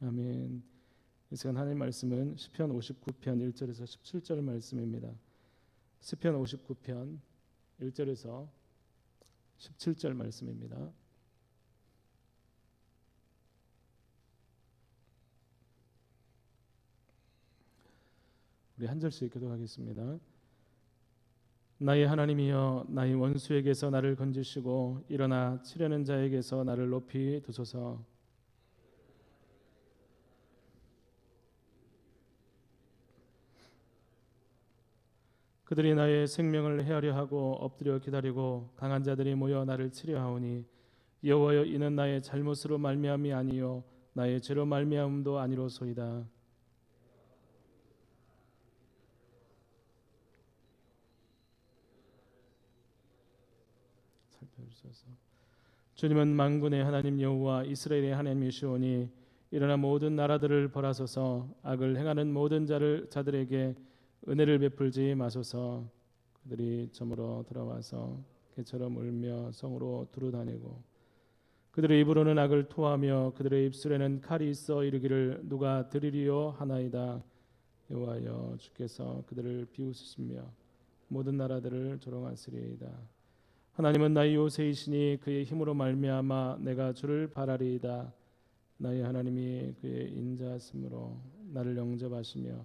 아멘. 이 시간 하나님 말씀은 시편 59편 1절에서 17절 말씀입니다. 시편 59편 1절에서 17절 말씀입니다. 우리 한 절씩 교독하겠습니다. 나의 하나님이여 나의 원수에게서 나를 건지시고 일어나 치려는 자에게서 나를 높이 두소서 그들이 나의 생명을 헤아려 하고 엎드려 기다리고 강한 자들이 모여 나를 치려 하오니 여호와여 이는 나의 잘못으로 말미암이 아니요 나의 죄로 말미암음도 아니로소이다. 살펴주소서. 주님은 만군의 하나님 여호와 이스라엘의 하나님이시오니 일어나 모든 나라들을 벌하소서. 악을 행하는 모든 자를 자들에게 은혜를 베풀지 마소서. 그들이 점으로 들어와서 개처럼 울며 성으로 두루 다니고. 그들의 입으로는 악을 토하며 그들의 입술에는 칼이 있어 이르기를 누가 들으리요? 하나이다. 여호와여 주께서 그들을 비웃으시며 모든 나라들을 조롱하시리이다. 하나님은 나의 요새이시니 그의 힘으로 말미암아 내가 주를 바라리이다. 나의 하나님이 그의 인자하심으로 나를 영접하시며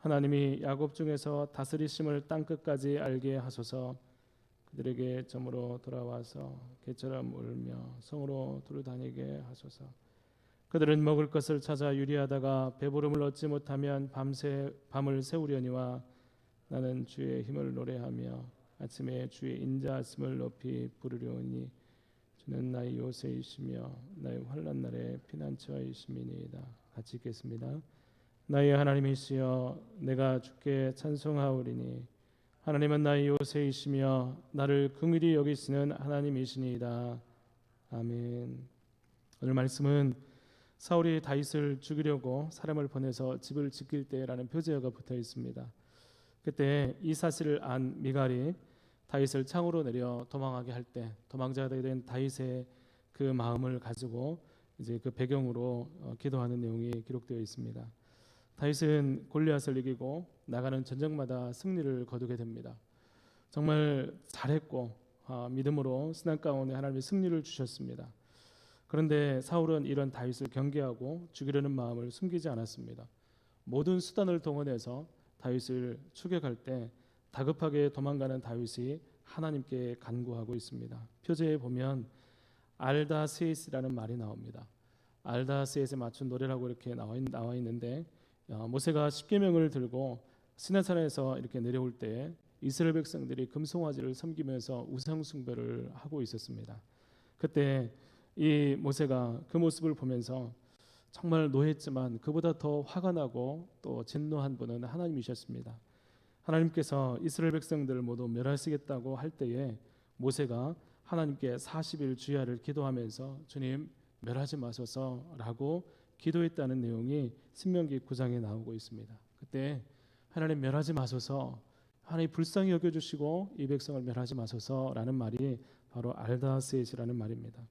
하나님이 야곱 중에서 다스리심을 땅 끝까지 알게 하소서. 그들에게 점으로 돌아와서 개처럼 울며 성으로 두루 다니게 하소서. 그들은 먹을 것을 찾아 유리하다가 배부름을 얻지 못하면 밤새 밤을 새우려니와 나는 주의 힘을 노래하며 아침에 주의 인자하심을 높이 부르려니 주는 나의 요새이시며 나의 환난 날의 피난처이심이니이다. 같이 읽겠습니다. 나의 하나님이시여 내가 주께 찬송하오리니 하나님은 나의 요새이시며 나를 긍휼히 여기시는 하나님이시니이다. 아멘. 오늘 말씀은 사울이 다윗을 죽이려고 사람을 보내서 집을 지킬 때라는 표제어가 붙어 있습니다. 그때 이 사실을 안 미갈이 다윗을 창으로 내려 도망하게 할 때 도망자가 된 다윗의 그 마음을 가지고 이제 그 배경으로 어, 기도하는 내용이 기록되어 있습니다. 다윗은 골리앗을 이기고 나가는 전쟁마다 승리를 거두게 됩니다. 정말 잘했고 아, 믿음으로 신앙 가운데 하나님이 승리를 주셨습니다. 그런데 사울은 이런 다윗을 경계하고 죽이려는 마음을 숨기지 않았습니다. 모든 수단을 동원해서 다윗을 추격할 때 다급하게 도망가는 다윗이 하나님께 간구하고 있습니다. 표제에 보면 알다세이스라는 말이 나옵니다. 알다세이스에 맞춘 노래라고 이렇게 나와, 있는데 어, 모세가 십계명을 들고 시내산에서 이렇게 내려올 때 이스라엘 백성들이 금송아지를 섬기면서 우상 숭배를 하고 있었습니다. 그때 이 모세가 그 모습을 보면서 정말 노했지만 그보다 더 화가 나고 또 진노한 분은 하나님이셨습니다. 하나님께서 이스라엘 백성들을 모두 멸하시겠다고 할 때에 모세가 하나님께 40일 주야를 기도하면서 주님 멸하지 마소서라고 기도했다는 내용이 신명기 9장에 나오고 있습니다. 그때 하나님 멸하지 마소서 하나님 불쌍히 여겨 주시고 이 백성을 멸하지 마소서라는 말이 바로 알다스엣이라는 말입니다.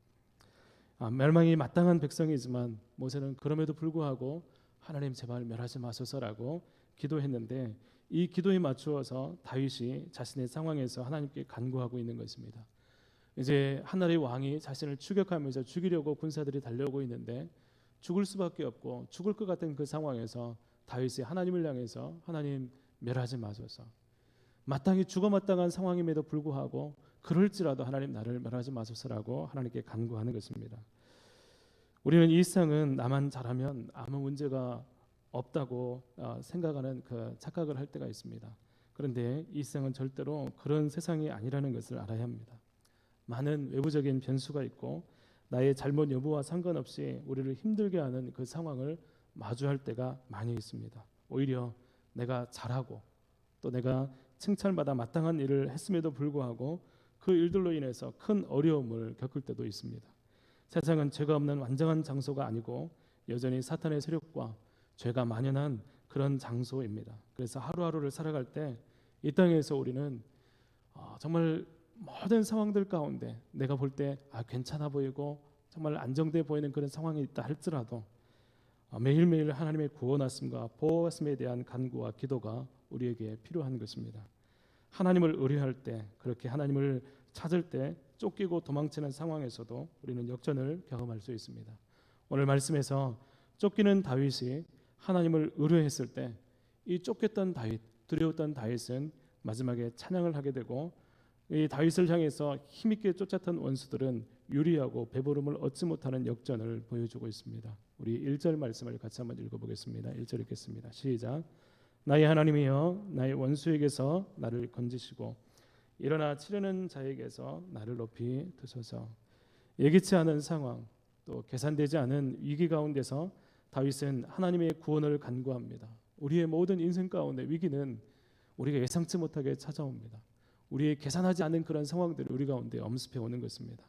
아, 멸망이 마땅한 백성이지만 모세는 그럼에도 불구하고 하나님 제발 멸하지 마소서라고 기도했는데 이 기도에 맞추어서 다윗이 자신의 상황에서 하나님께 간구하고 있는 것입니다. 이제 하나의 왕이 자신을 추격하면서 죽이려고 군사들이 달려오고 있는데 죽을 수밖에 없고 죽을 것 같은 그 상황에서 다윗이 하나님을 향해서 하나님 멸하지 마소서. 마땅히 죽어 마땅한 상황임에도 불구하고 그럴지라도 하나님 나를 멸하지 마소서라고 하나님께 간구하는 것입니다. 우리는 일상은 나만 잘하면 아무 문제가 없다고 어, 생각하는 그 착각을 할 때가 있습니다. 그런데 일상은 절대로 그런 세상이 아니라는 것을 알아야 합니다. 많은 외부적인 변수가 있고 나의 잘못 여부와 상관없이 우리를 힘들게 하는 그 상황을 마주할 때가 많이 있습니다. 오히려 내가 잘하고 또 내가 칭찬받아 마땅한 일을 했음에도 불구하고 그 일들로 인해서 큰 어려움을 겪을 때도 있습니다. 세상은 죄가 없는 완전한 장소가 아니고 여전히 사탄의 세력과 죄가 만연한 그런 장소입니다. 그래서 하루하루를 살아갈 때 이 땅에서 우리는 어, 정말 모든 상황들 가운데 내가 볼 때 아, 괜찮아 보이고 정말 안정돼 보이는 그런 상황이 있다 할지라도 어, 매일매일 하나님의 구원하심과 보호하심에 대한 간구와 기도가 우리에게 필요한 것입니다. 하나님을 의뢰할 때 그렇게 하나님을 찾을 때 쫓기고 도망치는 상황에서도 우리는 역전을 경험할 수 있습니다. 오늘 말씀에서 쫓기는 다윗이 하나님을 의뢰했을 때 이 쫓겼던 다윗, 두려웠던 다윗은 마지막에 찬양을 하게 되고 이 다윗을 향해서 힘있게 쫓았던 원수들은 유리하고 배부름을 얻지 못하는 역전을 보여주고 있습니다. 우리 1절 말씀을 같이 한번 읽어보겠습니다. 1절 읽겠습니다. 시작. 나의 하나님이여 나의 원수에게서 나를 건지시고 일어나 치려는 자에게서 나를 높이 드소서. 예기치 않은 상황 또 계산되지 않은 위기 가운데서 다윗은 하나님의 구원을 간구합니다. 우리의 모든 인생 가운데 위기는 우리가 예상치 못하게 찾아옵니다. 우리의 계산하지 않은 그런 상황들이 우리 가운데 엄습해 오는 것입니다.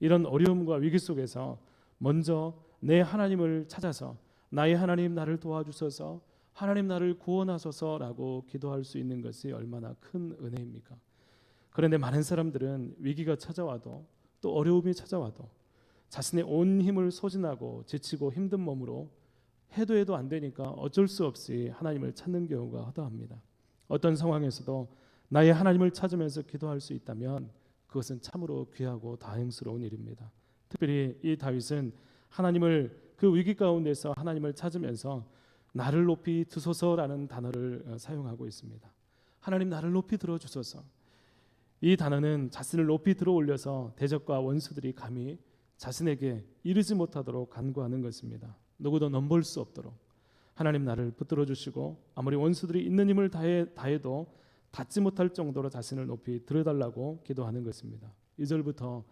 이런 어려움과 위기 속에서 먼저 내 하나님을 찾아서 나의 하나님 나를 도와주소서 하나님 나를 구원하소서라고 기도할 수 있는 것이 얼마나 큰 은혜입니까? 그런데 많은 사람들은 위기가 찾아와도 또 어려움이 찾아와도 자신의 온 힘을 소진하고 지치고 힘든 몸으로 해도 해도 안 되니까 어쩔 수 없이 하나님을 찾는 경우가 허다합니다. 어떤 상황에서도 나의 하나님을 찾으면서 기도할 수 있다면 그것은 참으로 귀하고 다행스러운 일입니다. 특별히 이 다윗은 하나님을 그 위기 가운데서 하나님을 찾으면서 나를 높이 드소서라는 단어를 어, 사용하고 있습니다. 하나님 나를 높이 들어 주소서. 이 단어는 자신을 높이 들어 올려서 대적과 원수들이 감히 자신에게 이르지 못하도록 간구하는 것입니다. 누구도 넘볼 수 없도록 하나님 나를 붙들어 주시고 아무리 원수들이 있는 힘을 다해 다해도 닿지 못할 정도로 자신을 높이 들어달라고 기도하는 것입니다. 2절부터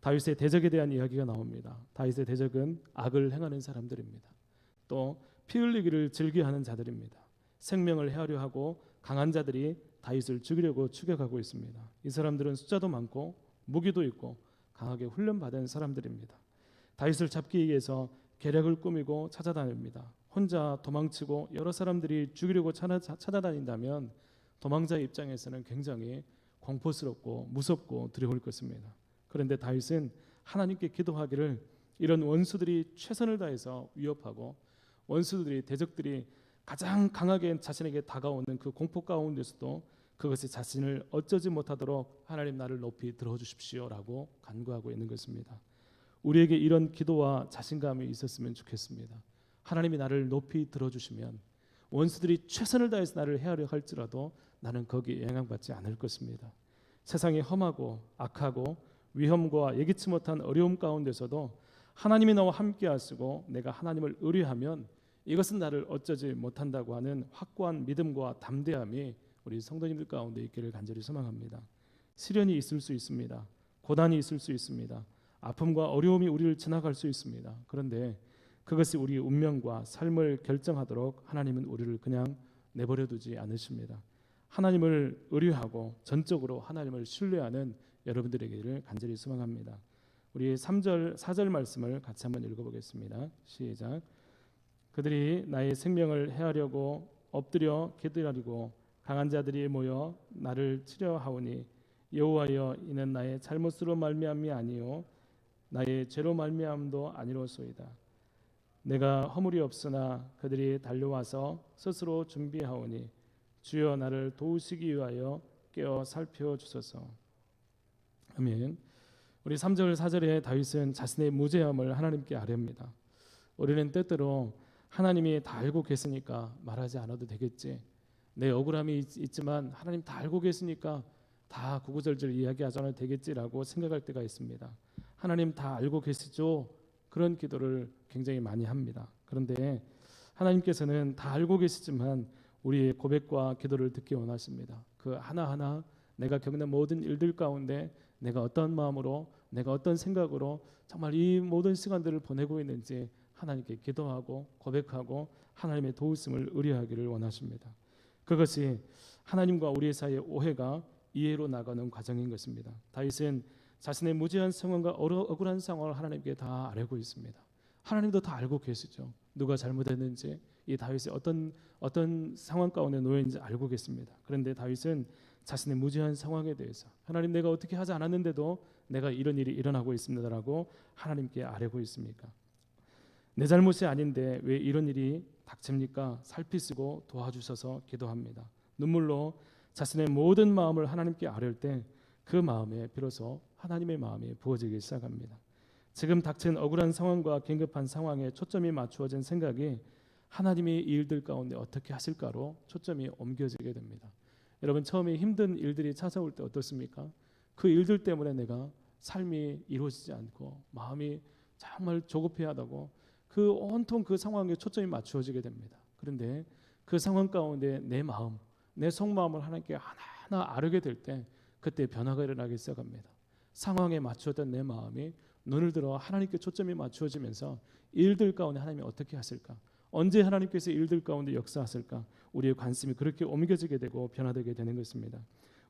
다윗의 대적에 대한 이야기가 나옵니다. 다윗의 대적은 악을 행하는 사람들입니다. 또 피 흘리기를 즐겨하는 자들입니다. 생명을 헤아려 하고 강한 자들이 다윗을 죽이려고 추격하고 있습니다. 이 사람들은 숫자도 많고 무기도 있고 강하게 훈련받은 사람들입니다. 다윗을 잡기 위해서 계략을 꾸미고 찾아다닙니다. 혼자 도망치고 여러 사람들이 죽이려고 찾아, 찾아다닌다면 도망자 입장에서는 굉장히 공포스럽고 무섭고 두려울 것입니다. 그런데 다윗은 하나님께 기도하기를 이런 원수들이 최선을 다해서 위협하고 원수들이 대적들이 가장 강하게 자신에게 다가오는 그 공포 가운데서도 그것이 자신을 어쩌지 못하도록 하나님 나를 높이 들어주십시오라고 간구하고 있는 것입니다. 우리에게 이런 기도와 자신감이 있었으면 좋겠습니다. 하나님이 나를 높이 들어주시면 원수들이 최선을 다해서 나를 헤아려 할지라도 나는 거기에 영향받지 않을 것입니다. 세상이 험하고 악하고 위험과 예기치 못한 어려움 가운데서도 하나님이 나와 함께 하시고 내가 하나님을 의뢰하면 이것은 나를 어쩌지 못한다고 하는 확고한 믿음과 담대함이 우리 성도님들 가운데 있기를 간절히 소망합니다. 시련이 있을 수 있습니다. 고난이 있을 수 있습니다. 아픔과 어려움이 우리를 지나갈 수 있습니다. 그런데 그것이 우리의 운명과 삶을 결정하도록 하나님은 우리를 그냥 내버려 두지 않으십니다. 하나님을 의뢰하고 전적으로 하나님을 신뢰하는 여러분들에게를 간절히 소망합니다. 우리 3절 4절 말씀을 같이 한번 읽어 보겠습니다. 시작. 그들이 나의 생명을 해하려고 엎드려 기도하리고 강한 자들이 모여 나를 치려 하오니 여호와여 이는 나의 잘못으로 말미암이 아니요 나의 죄로 말미암도 아니로소이다. 내가 허물이 없으나 그들이 달려와서 스스로 준비하오니 주여 나를 도우시기 위하여 깨어 살펴 주소서. 아멘. 우리 3절 4절에 다윗은 자신의 무죄함을 하나님께 아뢰입니다. 우리는 때때로 하나님이 다 알고 계시니까 말하지 않아도 되겠지. 내 억울함이 있, 지만 하나님 다 알고 계시니까 다 구구절절 이야기하지 않아도 되겠지라고 생각할 때가 있습니다. 하나님 다 알고 계시죠? 그런 기도를 굉장히 많이 합니다. 그런데 하나님께서는 다 알고 계시지만 우리의 고백과 기도를 듣기 원하십니다. 그 하나하나 내가 겪는 모든 일들 가운데 내가 어떤 마음으로 내가 어떤 생각으로 정말 이 모든 시간들을 보내고 있는지 하나님께 기도하고 고백하고 하나님의 도우심을 의뢰하기를 원하십니다. 그것이 하나님과 우리의 사이의 오해가 이해로 나가는 과정인 것입니다. 다윗은 자신의 무지한 상황과 억울한 상황을 하나님께 다 알고 있습니다. 하나님도 다 알고 계시죠. 누가 잘못했는지 이 다윗이 어떤 어떤 상황 가운데 놓여 있는지 알고 계십니다. 그런데 다윗은 자신의 무지한 상황에 대해서 하나님 내가 어떻게 하지 않았는데도 내가 이런 일이 일어나고 있습니다라고 하나님께 아뢰고 있습니까? 내 잘못이 아닌데 왜 이런 일이 닥칩니까? 살피시고 도와주셔서 기도합니다. 눈물로 자신의 모든 마음을 하나님께 아뢰을 때그 마음에 비로소 하나님의 마음이 부어지기 시작합니다. 지금 닥친 억울한 상황과 긴급한 상황에 초점이 맞추어진 생각이 하나님이 이 일들 가운데 어떻게 하실까로 초점이 옮겨지게 됩니다. 여러분 처음에 힘든 일들이 찾아올 때 어떻습니까? 그 일들 때문에 내가 삶이 이루어지지 않고 마음이 정말 조급해하다고 그 온통 그 상황에 초점이 맞추어지게 됩니다. 그런데 그 상황 가운데 내 마음, 내 속마음을 하나님께 하나하나 아르게 될 때 그때 변화가 일어나기 시작합니다. 상황에 맞추었던 내 마음이 눈을 들어 하나님께 초점이 맞추어지면서 일들 가운데 하나님이 어떻게 하실까? 언제 하나님께서 일들 가운데 역사하실까? 우리의 관심이 그렇게 옮겨지게 되고 변화되게 되는 것입니다.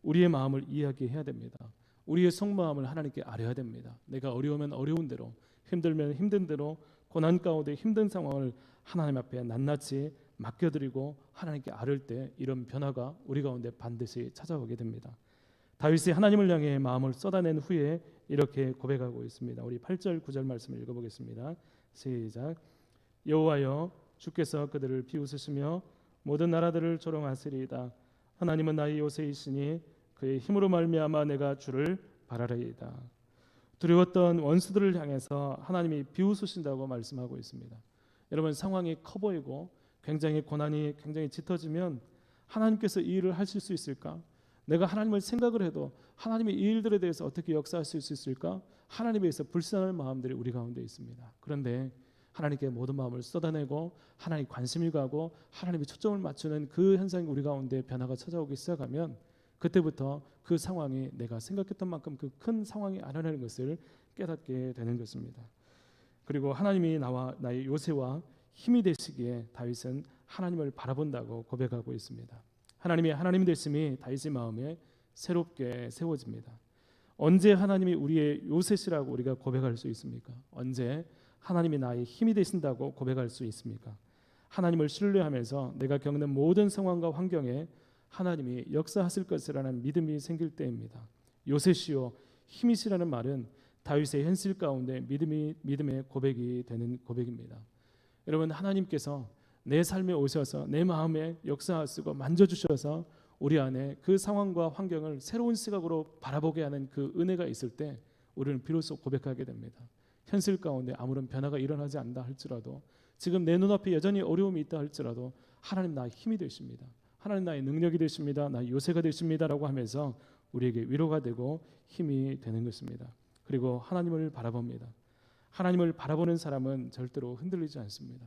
우리의 마음을 이야기해야 됩니다. 우리의 속마음을 하나님께 아려야 됩니다. 내가 어려우면 어려운 대로, 힘들면 힘든 대로, 고난 가운데 힘든 상황을 하나님 앞에 낱낱이 맡겨드리고 하나님께 아를 때 이런 변화가 우리 가운데 반드시 찾아오게 됩니다. 다윗이 하나님을 향해 마음을 쏟아낸 후에 이렇게 고백하고 있습니다. 우리 8절 9절 말씀을 읽어 보겠습니다. 시작. 여호와여 주께서 그들을 비웃으시며 모든 나라들을 조롱하시리이다. 하나님은 나의 요새이시니 그의 힘으로 말미암아 내가 주를 바라리이다. 두려웠던 원수들을 향해서 하나님이 비웃으신다고 말씀하고 있습니다. 여러분 상황이 커 보이고 굉장히 고난이 굉장히 짙어지면 하나님께서 이 일을 하실 수 있을까? 내가 하나님을 생각을 해도 하나님의 이 일들에 대해서 어떻게 역사하실 수 있을까? 하나님에 대해서 불쌍한 마음들이 우리 가운데 있습니다. 그런데 하나님께 모든 마음을 쏟아내고 하나님 관심이 가고 하나님의 초점을 맞추는 그 현상이 우리 가운데 변화가 찾아오기 시작하면 그때부터 그 상황이 내가 생각했던 만큼 그 큰 상황이 아니라는 것을 깨닫게 되는 것입니다. 그리고 하나님이 나와 나의 요새와 힘이 되시기에 다윗은 하나님을 바라본다고 고백하고 있습니다. 하나님의 하나님 되심이 다윗의 마음에 새롭게 세워집니다. 언제 하나님이 우리의 요새시라고 우리가 고백할 수 있습니까? 언제 하나님이 나의 힘이 되신다고 고백할 수 있습니까? 하나님을 신뢰하면서 내가 겪는 모든 상황과 환경에 하나님이 역사하실 것이라는 믿음이 생길 때입니다. 요새시요 힘이시라는 말은 다윗의 현실 가운데 믿음이 믿음의 고백이 되는 고백입니다. 여러분 하나님께서 내 삶에 오셔서 내 마음에 역사하시고 만져주셔서 우리 안에 그 상황과 환경을 새로운 시각으로 바라보게 하는 그 은혜가 있을 때 우리는 비로소 고백하게 됩니다. 현실 가운데 아무런 변화가 일어나지 않다 할지라도 지금 내 눈앞에 여전히 어려움이 있다 할지라도 하나님 나의 힘이 되십니다. 하나님 나의 능력이 되십니다. 나의 요새가 되십니다라고 하면서 우리에게 위로가 되고 힘이 되는 것입니다. 그리고 하나님을 바라봅니다. 하나님을 바라보는 사람은 절대로 흔들리지 않습니다.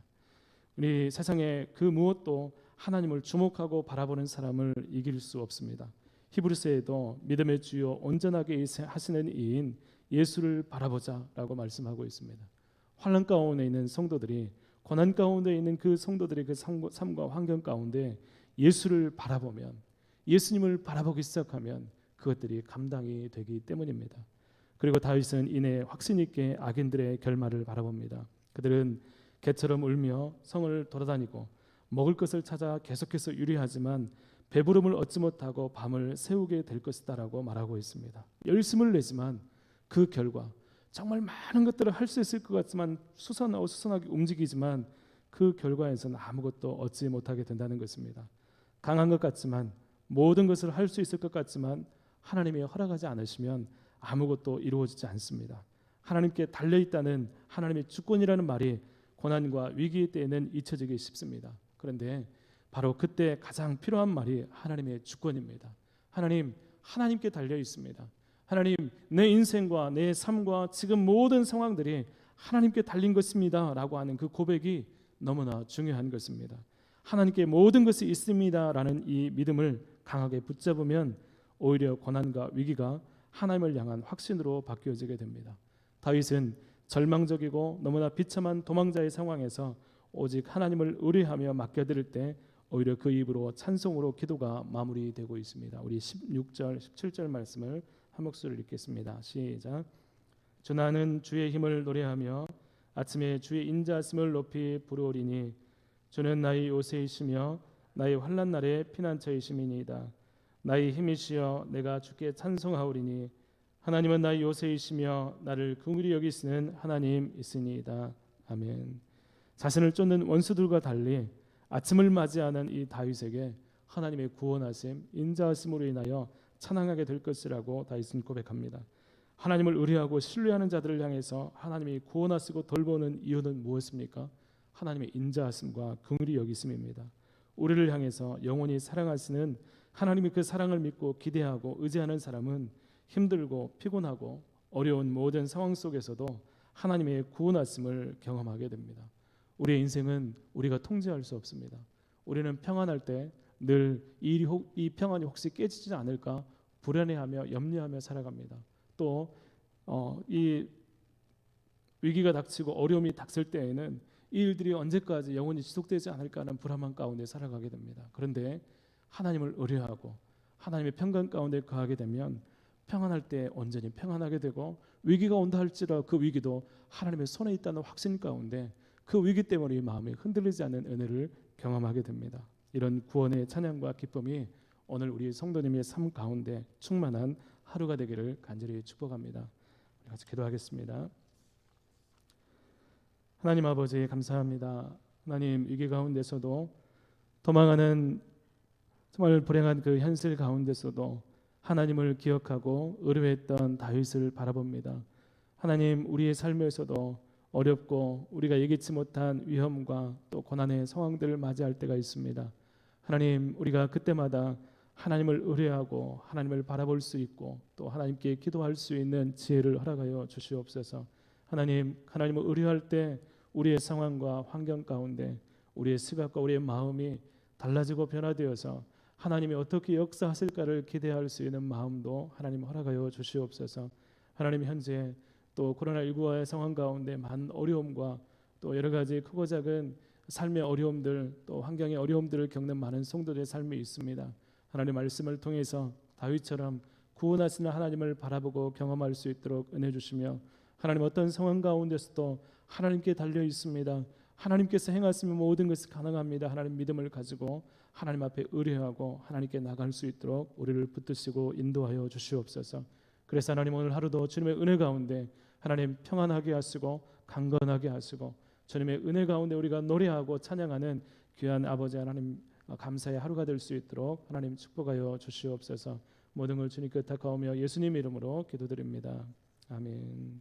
우리 세상에 그 무엇도 하나님을 주목하고 바라보는 사람을 이길 수 없습니다. 히브리서에도 믿음의 주요 온전하게 하시는 이인 예수를 바라보자라고 말씀하고 있습니다. 환란 가운데 있는 성도들이 고난 가운데 있는 그 성도들의 그 삶과 환경 가운데 예수를 바라보면 예수님을 바라보기 시작하면 그것들이 감당이 되기 때문입니다. 그리고 다윗은 이내 확신 있게 악인들의 결말을 바라봅니다. 그들은 개처럼 울며 성을 돌아다니고 먹을 것을 찾아 계속해서 유리하지만 배부름을 얻지 못하고 밤을 새우게 될 것이다라고 말하고 있습니다. 열심을 내지만 그 결과 정말 많은 것들을 할 수 있을 것 같지만 수선하고 수선하게 움직이지만 그 결과에서는 아무것도 얻지 못하게 된다는 것입니다. 강한 것 같지만 모든 것을 할 수 있을 것 같지만 하나님이 허락하지 않으시면 아무것도 이루어지지 않습니다. 하나님께 달려 있다는 하나님의 주권이라는 말이 고난과 위기 때에는 잊혀지기 쉽습니다. 그런데 바로 그때 가장 필요한 말이 하나님의 주권입니다. 하나님, 하나님께 달려 있습니다. 하나님, 내 인생과 내 삶과 지금 모든 상황들이 하나님께 달린 것입니다라고 하는 그 고백이 너무나 중요한 것입니다. 하나님께 모든 것이 있습니다라는 이 믿음을 강하게 붙잡으면 오히려 고난과 위기가 하나님을 향한 확신으로 바뀌어지게 됩니다. 다윗은 절망적이고 너무나 비참한 도망자의 상황에서 오직 하나님을 의뢰하며 맡겨드릴 때 오히려 그 입으로 찬송으로 기도가 마무리되고 있습니다. 우리 16절, 17절 말씀을 한 목소리를 읽겠습니다. 시작. 주 나는 주의 힘을 노래하며 아침에 주의 인자심을 높이 부르오리니 주는 나의 요새이시며 나의 환난 날의 피난처이심이니이다. 나의 힘이시여 내가 주께 찬송하오리니 하나님은 나의 요새이시며 나를 긍휼히 여기시는 하나님이시니이다. 아멘. 자신을 쫓는 원수들과 달리 아침을 맞이하는 이 다윗에게 하나님의 구원하심, 인자하심으로 인하여 찬양하게 될 것이라고 다윗은 고백합니다. 하나님을 의뢰하고 신뢰하는 자들을 향해서 하나님이 구원하시고 돌보는 이유는 무엇입니까? 하나님의 인자하심과 긍휼히 여기심입니다. 우리를 향해서 영원히 사랑하시는 하나님의 그 사랑을 믿고 기대하고 의지하는 사람은 힘들고 피곤하고 어려운 모든 상황 속에서도 하나님의 구원하심을 경험하게 됩니다. 우리의 인생은 우리가 통제할 수 없습니다. 우리는 평안할 때 늘 이 평안이 혹시 깨지지 않을까 불안해하며 염려하며 살아갑니다. 또 어, 이 위기가 닥치고 어려움이 닥칠 때에는 이 일들이 언제까지 영원히 지속되지 않을까 하는 불안한 가운데 살아가게 됩니다. 그런데 하나님을 의뢰하고 하나님의 평강 가운데 거하게 되면 평안할 때 온전히 평안하게 되고 위기가 온다 할지라도 그 위기도 하나님의 손에 있다는 확신 가운데 그 위기 때문에 이 마음이 흔들리지 않는 은혜를 경험하게 됩니다. 이런 구원의 찬양과 기쁨이 오늘 우리 성도님의 삶 가운데 충만한 하루가 되기를 간절히 축복합니다. 같이 기도하겠습니다. 하나님 아버지 감사합니다. 하나님 위기 가운데서도 도망하는 정말 불행한 그 현실 가운데서도 하나님을 기억하고 의뢰했던 다윗을 바라봅니다. 하나님 우리의 삶에서도 어렵고 우리가 예기치 못한 위험과 또 고난의 상황들을 맞이할 때가 있습니다. 하나님 우리가 그때마다 하나님을 의뢰하고 하나님을 바라볼 수 있고 또 하나님께 기도할 수 있는 지혜를 허락하여 주시옵소서. 하나님 하나님을 의뢰할 때 우리의 상황과 환경 가운데 우리의 시각과 우리의 마음이 달라지고 변화되어서 하나님이 어떻게 역사하실까를 기대할 수 있는 마음도 하나님 허락하여 주시옵소서. 하나님 현재 또 코로나19와의 상황 가운데 많은 어려움과 또 여러 가지 크고 작은 삶의 어려움들 또 환경의 어려움들을 겪는 많은 성도들의 삶이 있습니다. 하나님 말씀을 통해서 다윗처럼 구원하시는 하나님을 바라보고 경험할 수 있도록 은혜 주시며 하나님 어떤 상황 가운데서도 하나님께 달려 있습니다. 하나님께서 행하시면 모든 것이 가능합니다. 하나님 믿음을 가지고 하나님 앞에 의뢰하고 하나님께 나갈 수 있도록 우리를 붙드시고 인도하여 주시옵소서. 그래서 하나님 오늘 하루도 주님의 은혜 가운데 하나님 평안하게 하시고 강건하게 하시고 주님의 은혜 가운데 우리가 노래하고 찬양하는 귀한 아버지 하나님 감사의 하루가 될 수 있도록 하나님 축복하여 주시옵소서. 모든 걸 주님께 탁하오며 예수님 이름으로 기도드립니다. 아멘.